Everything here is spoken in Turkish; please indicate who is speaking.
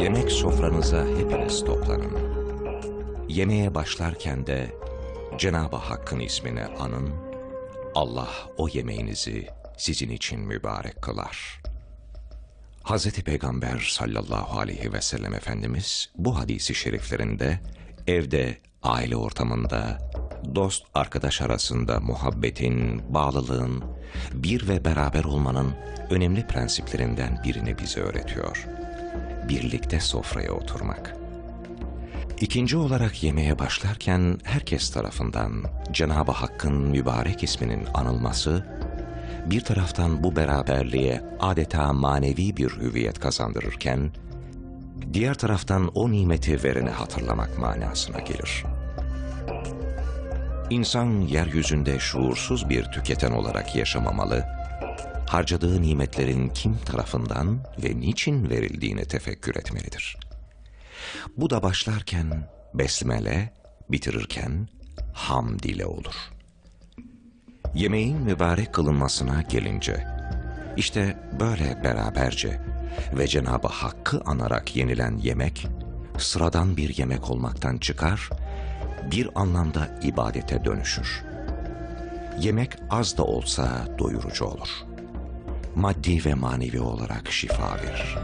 Speaker 1: mübarek sofranıza hepiniz toplanın. Yemeğe başlarken de Cenab-ı Hakk'ın ismini anın, Allah o yemeğinizi sizin için mübarek kılar. Hazreti Peygamber sallallahu aleyhi ve sellem Efendimiz bu hadisi şeriflerinde evde, aile ortamında, dost arkadaş arasında muhabbetin, bağlılığın, bir ve beraber olmanın önemli prensiplerinden birini bize öğretiyor. Birlikte sofraya oturmak. İkinci olarak yemeğe başlarken herkes tarafından Cenab-ı Hakk'ın mübarek isminin anılması, bir taraftan bu beraberliğe adeta manevi bir hüviyet kazandırırken, diğer taraftan o nimeti verene hatırlamak manasına gelir. İnsan yeryüzünde şuursuz bir tüketen olarak yaşamamalı, harcadığı nimetlerin kim tarafından ve niçin verildiğini tefekkür etmelidir. Bu da başlarken besmele, bitirirken hamd ile olur. Yemeğin mübarek kılınmasına gelince, işte böyle beraberce ve Cenab-ı Hakk'ı anarak yenilen yemek, sıradan bir yemek olmaktan çıkar, bir anlamda ibadete dönüşür. Yemek az da olsa doyurucu olur. Maddi ve manevi olarak şifa verir.